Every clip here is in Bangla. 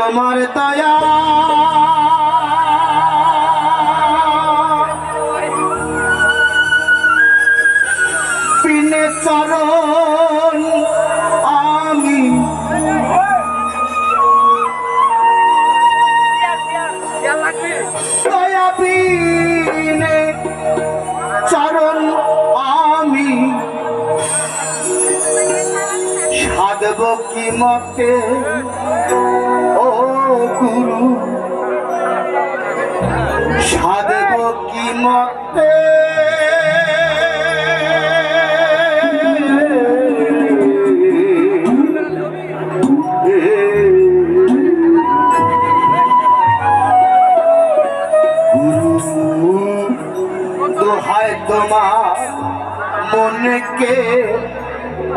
তোমার দয়া। পিনে চরণ আমি দয়া পিনে চরণ আমি সাধব কি মতে গুরু সাধব কি মতে তোমার মনকে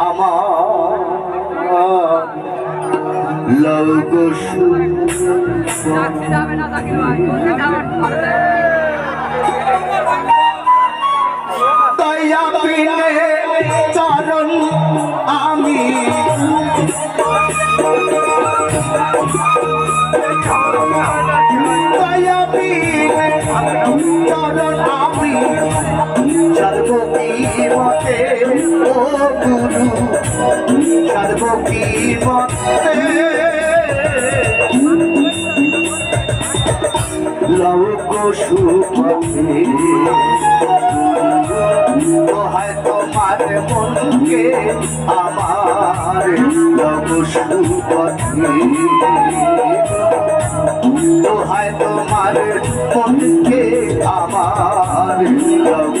আমার লৌগ দয়া পিনে চরণ আমি। দয়া পিনে চরণ আমি। সর্বকী মতে ও গুরু সর্বকী মতে লৌক সুপথে দোহায় তোমার মনকে আমার লৌক সুপথে দোহায় তোমার মনকে আমার লৌক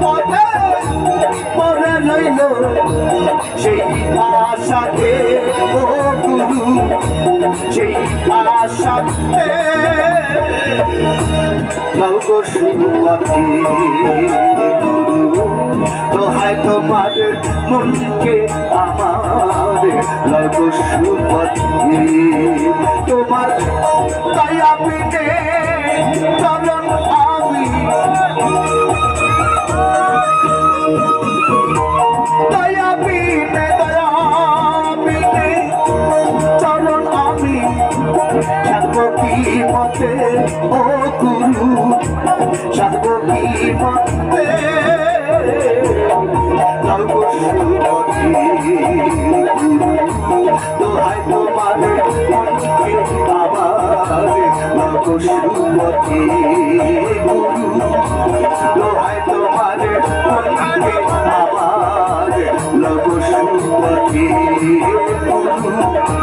পথে পড়ে রইল সেই আশাতে ও গুরু সেই আশাতে সুমতি দোহায় তোমার মনকে ও গুরু সর্ববিপদে দোহাই তোমার মনকে আবার নবসুমতি গুরু দোহাই তোমার মনকে আবার নবসুমতি গুরু